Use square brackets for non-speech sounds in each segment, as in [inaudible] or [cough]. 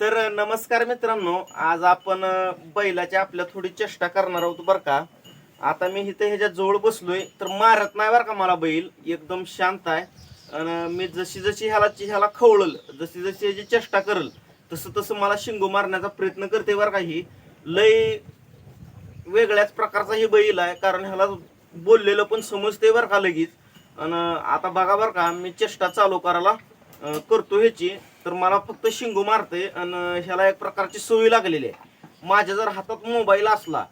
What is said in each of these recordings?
तर नमस्कार मित्रांनो आज आपण बैलाची बैलाच्या आपल्या थोडी चेष्टा करणार आहोत बरं का. आता मी इथे ह्याच्या जवळ बसलोय तर मारत नाही बरं का मला बैल एकदम शांत आहे. आणि मी जशी जशी ह्याला ह्याला खवळल जशी जशी ह्याची चेष्टा करल तसं तसं मला शिंगो मारण्याचा प्रयत्न करते बरं का ही. लय वेगळ्याच प्रकारचा ही बैल आहे कारण ह्याला बोललेलं पण समजते बरं का लगेच. आणि आता बघा बरं का मी चेष्टा चालू करायला करतो ह्याची. तर मला फक्त शिंगू मारते आणि ह्याला एक प्रकारची सवय लागलेली आहे. माझ्या जर हातात मोबाईल असला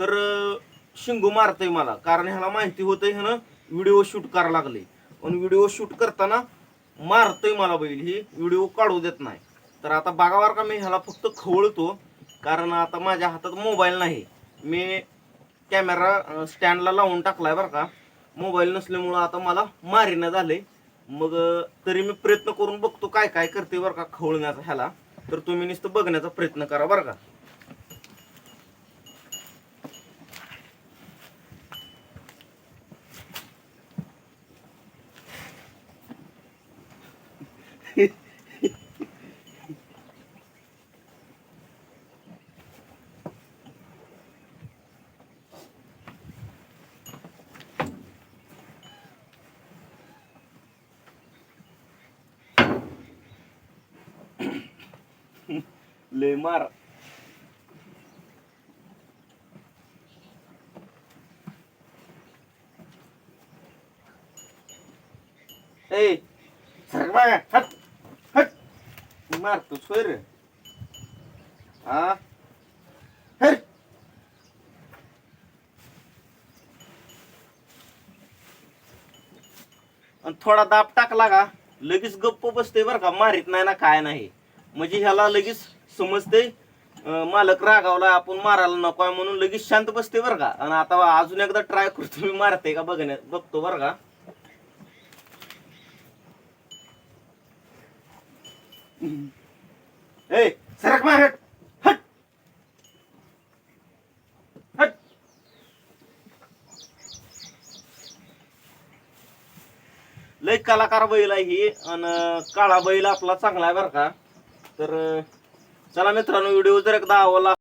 तर अं, शिंगू मारतंय मला. कारण ह्याला माहिती होतं ह्यानं व्हिडिओ शूट करायला लागले. पण व्हिडिओ शूट करताना मारतंय मला बैल. ही व्हिडिओ काढू देत नाही. तर आता बघा का मी ह्याला फक्त खवळतो. कारण आता माझ्या हातात मोबाईल नाही. मी कॅमेरा स्टँडला लावून टाकलाय बरं का. मोबाईल नसल्यामुळं आता मला मारीनं झाले मग तरी मी प्रयत्न करून बघतो. काय काय करते बरं का खवळण्याचा ह्याला? तर तुम्ही नुसतं बघण्याचा प्रयत्न करा बरं का. [laughs] लेमार ए हट हट मारतो सोय रे हा हट आणि थोडा दाब टाकला का लगेच गप्प बसते बरं का. मारित नाही ना काय नाही. म्हणजे ह्याला लगेच समजते मालक रागावला आपण मारायला नको आहे म्हणून लगेच शांत बसते बरं का. आणि आता अजून एकदा ट्राय करतो मी मारते का बघण्यात बघतो बरं का. ए सरक मार हट. हट. लय कलाकार बैल आहे ही आणि काळा बैल आपला चांगला आहे बरं का. तर चला मित्रांनो व्हिडिओ जर एकदा आवडला